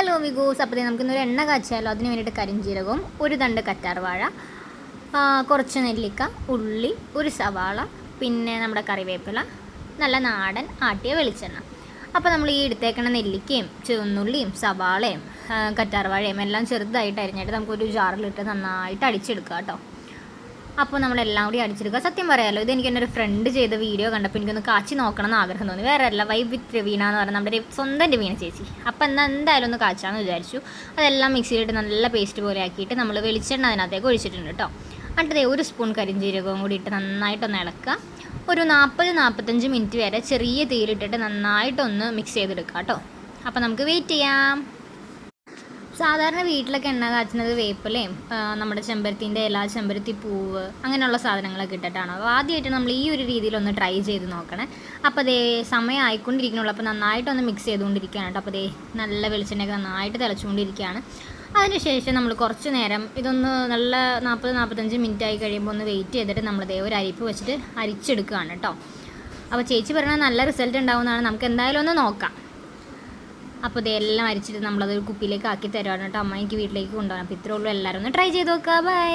Hello വികൂസ് അപ്പോൾ നമുക്ക് ഇന്നൊരു എണ്ണ കാച്ചാലോ അതിന് വേണ്ടിയിട്ട് കരിഞ്ജീരകവും ഒരു തണ്ട് കറ്റാർവാഴ കുറച്ച് നെല്ലിക്ക ഉള്ളി ഒരു സവാള പിന്നെ നമ്മുടെ കറിവേപ്പില നല്ല നാടൻ ആട്ടിയ വെളിച്ചെണ്ണ. അപ്പോൾ നമ്മൾ ഈ എടുത്തേക്കണ നെല്ലിക്കയും ചുവന്നുള്ളിയും സവാളയും കറ്റാർവാഴയും എല്ലാം ചെറുതായിട്ട് അരിഞ്ഞിട്ട് നമുക്കൊരു ജാറിലിട്ട് നന്നായിട്ട് അടിച്ചെടുക്കുക കേട്ടോ അപ്പോൾ നമ്മളെല്ലാം കൂടി അടിച്ചെടുക്കുക സത്യം പറയാമല്ലോ ഇത് എനിക്ക് എന്റെ ഒരു ഫ്രണ്ട് ചെയ്ത വീഡിയോ കണ്ടപ്പോൾ എനിക്കൊന്ന് കാച്ചി നോക്കണം എന്ന് ആഗ്രഹം തോന്നി. വേറെ അല്ല വൈബ് വിത്ത് രവീണ എന്ന് പറഞ്ഞാൽ നമ്മുടെ സ്വന്തം രവീണ ചേച്ചി. അപ്പോൾ എന്നാൽ എന്തായാലും ഒന്ന് കാച്ചാന്ന് വിചാരിച്ചു. അതെല്ലാം മിക്സിയിലിട്ട് നല്ല പേസ്റ്റ് പോലെ ആക്കിയിട്ട് നമ്മൾ വെളിച്ചെണ്ണ അതിനകത്തേക്ക് ഒഴിച്ചിട്ടുണ്ട് കേട്ടോ എന്നിട്ട് ഒരു സ്പൂൺ കരിഞ്ജീരകവും കൂടി ഇട്ട് നന്നായിട്ടൊന്ന് ഇളക്കുക. ഒരു നാൽപ്പത് നാൽപ്പത്തഞ്ച് മിനിറ്റ് വരെ ചെറിയ തീയിലിട്ടിട്ട് നന്നായിട്ടൊന്ന് മിക്സ് ചെയ്തെടുക്കുക കേട്ടോ അപ്പോൾ നമുക്ക് വെയിറ്റ് ചെയ്യാം. സാധാരണ വീട്ടിലൊക്കെ എണ്ണ കാച്ചുന്നത് വേപ്പിലയും നമ്മുടെ ചെമ്പരത്തിന്റെ ഇല ചെമ്പരത്തി പൂവ് അങ്ങനെയുള്ള സാധനങ്ങളൊക്കെ ഇട്ടിട്ടാണ്. അപ്പോൾ ആദ്യമായിട്ട് നമ്മൾ ഈ ഒരു രീതിയിലൊന്ന് ട്രൈ ചെയ്ത് നോക്കണം. അപ്പോൾ അതേ സമയം ആയിക്കൊണ്ടിരിക്കണുള്ളൂ അപ്പോൾ നന്നായിട്ടൊന്ന് മിക്സ് ചെയ്തുകൊണ്ടിരിക്കുകയാണ് കേട്ടോ. അപ്പോൾ അതേ നല്ല വെളിച്ചെണ്ണയൊക്കെ നന്നായിട്ട് തിളച്ചുകൊണ്ടിരിക്കുകയാണ്. അതിനുശേഷം നമ്മൾ കുറച്ച് നേരം ഇതൊന്ന് നല്ല നാൽപ്പത് നാൽപ്പത്തഞ്ച് മിനിറ്റ് ആയി കഴിയുമ്പോൾ ഒന്ന് വെയിറ്റ് ചെയ്തിട്ട് നമ്മൾ ദേ ഒരു അരിപ്പ് വെച്ചിട്ട് അരിച്ചെടുക്കുകയാണ് കേട്ടോ. അപ്പോൾ ചേച്ചി പറഞ്ഞാൽ നല്ല റിസൾട്ട് ഉണ്ടാവുന്നതാണ് നമുക്ക് എന്തായാലും ഒന്ന് നോക്കാം. അപ്പോൾ ഇതെല്ലാം അരിച്ചിട്ട് നമ്മളത് ഒരു കുപ്പിയിലേക്ക് ആക്കി തരുവാണ് കേട്ടോ. അമ്മ എനിക്ക് വീട്ടിലേക്ക് കൊണ്ടുപോകണം. അപ്പോൾ ഇത്രേ ഉള്ളൂ. എല്ലാവരും ഒന്ന് ട്രൈ ചെയ്ത് നോക്കുക ബൈ